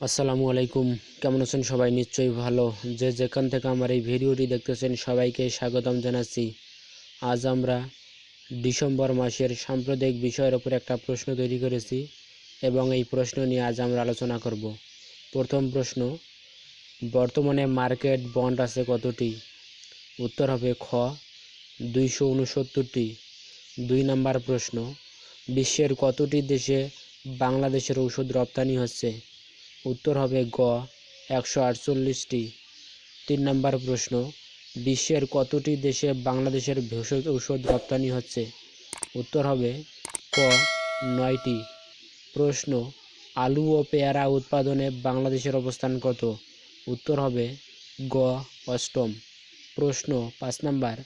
আসসালামু আলাইকুম। কেমন আছেন সবাই? নিশ্চয়ই ভালো। যে যেখান থেকে আমার এই ভিডিওটি দেখতেছেন, সবাইকে স্বাগতম জানাচ্ছি। আজ আমরা ডিসেম্বর মাসের সাম্প্রদায়িক বিষয়ের উপর একটা প্রশ্ন তৈরি করেছি এবং এই প্রশ্ন নিয়ে আজ আমরা আলোচনা করব। প্রথম প্রশ্ন, বর্তমানে মার্কেট বন্ড আছে কতটি? উত্তর হবে খ, দুইশো উনসত্তরটি। দুই নাম্বার প্রশ্ন, বিশ্বের কতটি দেশে বাংলাদেশের ঔষধ রপ্তানি হচ্ছে? উত্তর হবে গ, একশো আটচল্লিশটি। তিন নম্বর প্রশ্ন, বিশ্বের কতটি দেশে বাংলাদেশের ভেষজ ঔষধ রপ্তানি হচ্ছে? উত্তর হবে ক, নয়টি। প্রশ্ন, আলু ও পেয়ারা উৎপাদনে বাংলাদেশের অবস্থান কত? উত্তর হবে গ, অষ্টম। প্রশ্ন, পাঁচ নাম্বার,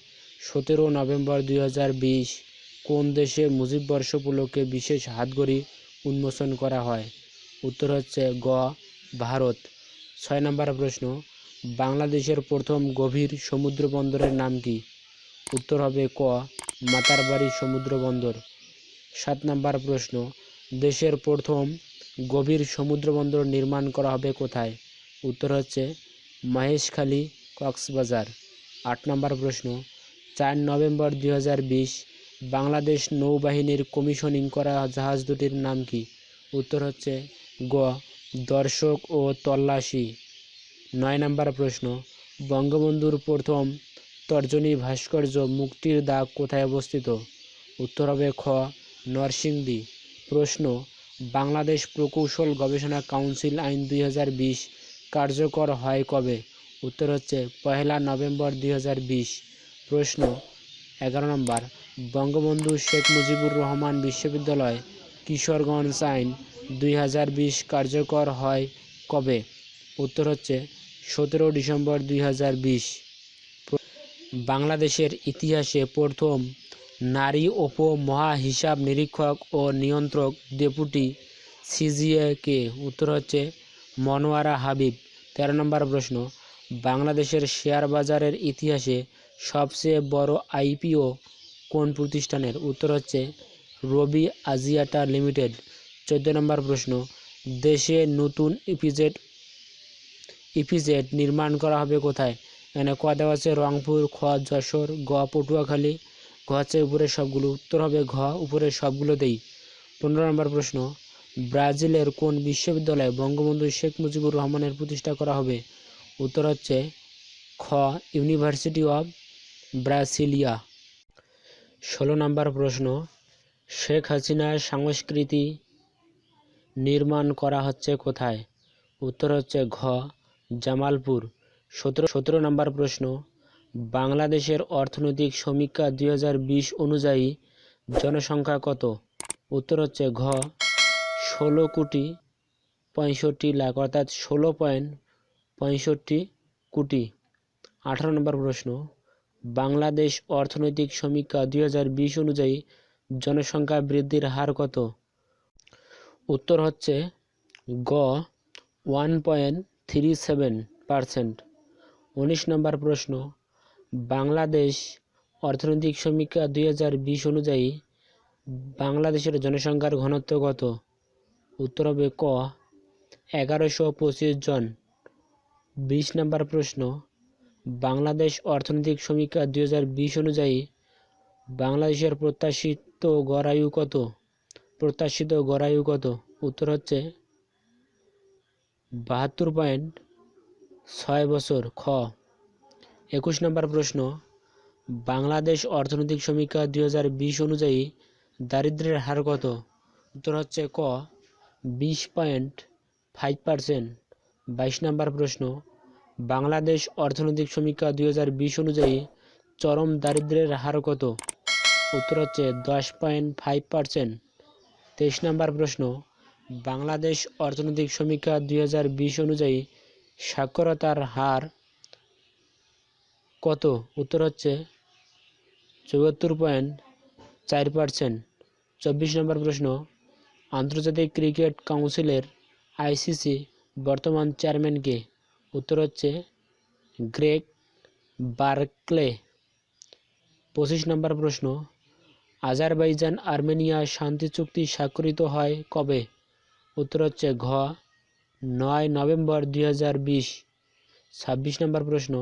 সতেরো নভেম্বর দুই হাজার বিশ কোন দেশে মুজিব বর্ষ উপলক্ষে বিশেষ হাতগড়ি উন্মোচন করা হয়? উত্তর হচ্ছে গ, ভারত। ছয় নম্বর প্রশ্ন, বাংলাদেশের প্রথম গভীর সমুদ্র বন্দরের নাম কি? উত্তর হবে ক, মাতারবাড়ি সমুদ্র বন্দর সাত নম্বর প্রশ্ন, দেশের প্রথম গভীর সমুদ্র বন্দর নির্মাণ করা হবে কোথায়? উত্তর হচ্ছে মহেশখালী, কক্সবাজার। আট নম্বর প্রশ্ন, চার নভেম্বর দু হাজার বিশ বাংলাদেশ নৌবাহিনীর কমিশনিং করা জাহাজ দুটির নাম কি? উত্তর হচ্ছে গ, দর্শক ও তল্লাশি। নয় নম্বর প্রশ্ন, বঙ্গবন্ধুর প্রথম তর্জনী ভাস্কর্য মুক্তির দাগ কোথায় অবস্থিত? উত্তর হবে খ, নরসিংদী। প্রশ্ন, বাংলাদেশ প্রকৌশল গবেষণা কাউন্সিল আইন দুই হাজার বিশ কার্যকর হয় কবে? উত্তর হচ্ছে, পহেলা নভেম্বর দুই হাজার বিশ। প্রশ্ন, এগারো নম্বর, বঙ্গবন্ধু শেখ মুজিবুর রহমান বিশ্ববিদ্যালয়, কিশোরগঞ্জ আইন দুই হাজার বিশ কার্যকর হয় কবে? উত্তর হচ্ছে সতেরো ডিসেম্বর দুই হাজার বিশ। বাংলাদেশের ইতিহাসে প্রথম নারী উপ মহা হিসাব নিরীক্ষক ও নিয়ন্ত্রক ডেপুটি সিজিএ কে উত্তর হচ্ছে মনোয়ারা হাবিব। তেরো নম্বর প্রশ্ন, বাংলাদেশের শেয়ার বাজারের ইতিহাসে সবচেয়ে বড় আইপিও কোন প্রতিষ্ঠানের? উত্তর হচ্ছে রবি আজিয়াটা লিমিটেড। চোদ্দ নম্বর প্রশ্ন, দেশে নতুন ইপিজেড ইপিজেড নির্মাণ করা হবে কোথায়? এখানে ক দেওয়া আছে, রংপুর, খ যশোর, গ পটুয়াখালী, ঘ হচ্ছে উপরের সবগুলো, উত্তর হবে ঘ, উপরের সবগুলোতেই। পনেরো নম্বর প্রশ্ন, ব্রাজিলের কোন বিশ্ববিদ্যালয়ে বঙ্গবন্ধু শেখ মুজিবুর রহমানের প্রতিষ্ঠা করা হবে? উত্তর হচ্ছে খ, ইউনিভার্সিটি অব ব্রাসিলিয়া। ষোলো নম্বর প্রশ্ন, শেখ হাসিনার সংস্কৃতি নির্মাণ করা হচ্ছে কোথায়? উত্তর হচ্ছে ঘ, জামালপুর। সতেরো সতেরো নম্বর প্রশ্ন, বাংলাদেশের অর্থনৈতিক সমীক্ষা দুই হাজার বিশ অনুযায়ী জনসংখ্যা কত? উত্তর হচ্ছে ঘ, ষোলো কোটি পঁয়ষট্টি লাখ, অর্থাৎ ষোলো পয়েন্ট পঁয়ষট্টি কোটি। আঠারো নম্বর প্রশ্ন, বাংলাদেশ অর্থনৈতিক সমীক্ষা দুই হাজার বিশ অনুযায়ী জনসংখ্যা বৃদ্ধির হার কত? উত্তর হচ্ছে গ one point three seven percent উনিশ নম্বর প্রশ্ন, বাংলাদেশ অর্থনৈতিক সমীক্ষা দুই হাজার বিশ অনুযায়ী বাংলাদেশের জনসংখ্যার ঘনত্ব কত? উত্তর হবে ক, এগারোশো পঁচিশ জন। বিশ নম্বর প্রশ্ন, বাংলাদেশ অর্থনৈতিক সমীক্ষা দুই হাজার বিশ অনুযায়ী বাংলাদেশের প্রত্যাশিত গড়ায়ু কত? প্রত্যাশিত গড়ায়ু কত উত্তর হচ্ছে বাহাত্তর পয়েন্ট ছয় বছর খ। একুশ নম্বর প্রশ্ন, বাংলাদেশ অর্থনৈতিক সমীক্ষা দুই হাজার বিশ অনুযায়ী দারিদ্র্যের হার কত? উত্তর হচ্ছে ক, বিশ পয়েন্ট ফাইভ পারসেন্ট। বাইশ নম্বর প্রশ্ন, বাংলাদেশ অর্থনৈতিক সমীক্ষা দু হাজার বিশ অনুযায়ী চরম দারিদ্র্যের হার কত? উত্তর হচ্ছে দশ পয়েন্ট ফাইভ পারসেন্ট। তেইশ নম্বর প্রশ্ন, বাংলাদেশ অর্থনৈতিক সমীক্ষা দু হাজার বিশ অনুযায়ী সাক্ষরতার হার কত? উত্তর হচ্ছে চুয়াত্তর পয়েন্ট চার পার্সেন্ট। চব্বিশ নম্বর প্রশ্ন, আন্তর্জাতিক ক্রিকেট কাউন্সিলের আইসিসি বর্তমান চেয়ারম্যান কে? উত্তর হচ্ছে গ্রেগ বার্কলে। পঁচিশ নম্বর প্রশ্ন আজারবাইজান, আর্মেনিয়া শান্তি চুক্তি স্বাক্ষরিত হয় কবে? উত্তর হচ্ছে ঘ, নয় নভেম্বর দুই হাজার বিশ। ছাব্বিশ নম্বর প্রশ্ন,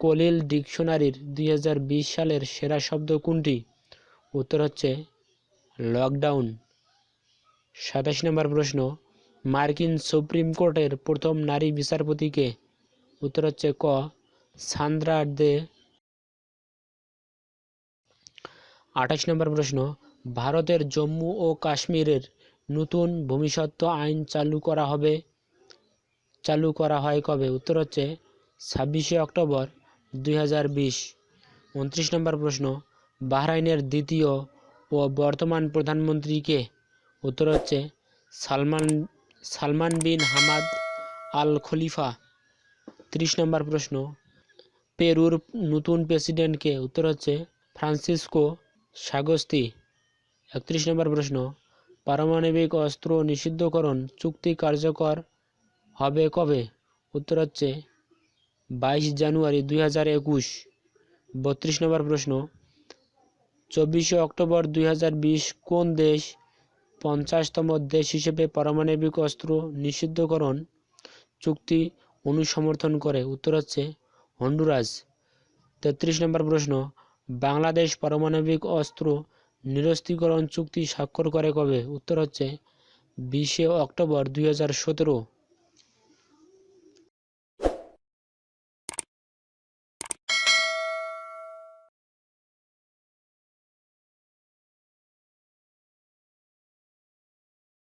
কলিল ডিকশনারির দুই হাজার বিশ সালের সেরা শব্দ কোনটি? উত্তর হচ্ছে লকডাউন। সাতাশ নম্বর প্রশ্ন, মার্কিন সুপ্রিম কোর্টের প্রথম নারী বিচারপতিকে উত্তর হচ্ছে ক, সান্দ্রা দে আঠাশ নম্বর প্রশ্ন, ভারতের জম্মু ও কাশ্মীরের নতুন ভূমিসত্ত্ব আইন চালু করা হবে, চালু করা হয় কবে? উত্তর হচ্ছে ছাব্বিশে অক্টোবর দুই হাজার বিশ। উনত্রিশ নম্বর প্রশ্ন, বাহরাইনের দ্বিতীয় ও বর্তমান প্রধানমন্ত্রীকে উত্তর হচ্ছে Salman Salman bin Hamad al Khalifa. ত্রিশ নম্বর প্রশ্ন, পেরুর নতুন প্রেসিডেন্টকে উত্তর হচ্ছে ফ্রান্সিসকো সাগস্তি। একত্রিশ নম্বর প্রশ্ন, পারমাণবিক অস্ত্র নিষিদ্ধকরণ চুক্তি কার্যকর হবে কবে? উত্তর হচ্ছে বাইশ জানুয়ারি দুই হাজার একুশ। বত্রিশ নম্বর প্রশ্ন, চব্বিশে অক্টোবর দুই হাজার বিশ কোন দেশ পঞ্চাশতম দেশ হিসেবে পারমাণবিক অস্ত্র নিষিদ্ধকরণ চুক্তি অনুসমর্থন করে? উত্তর হচ্ছে হন্ডুরাস। তেত্রিশ নম্বর প্রশ্ন বাংলাদেশ পারমাণবিক অস্ত্র নিরস্ত্রীকরণ চুক্তি স্বাক্ষর করে কবে? উত্তর হচ্ছে, বিশে অক্টোবর দুই হাজার সতেরো।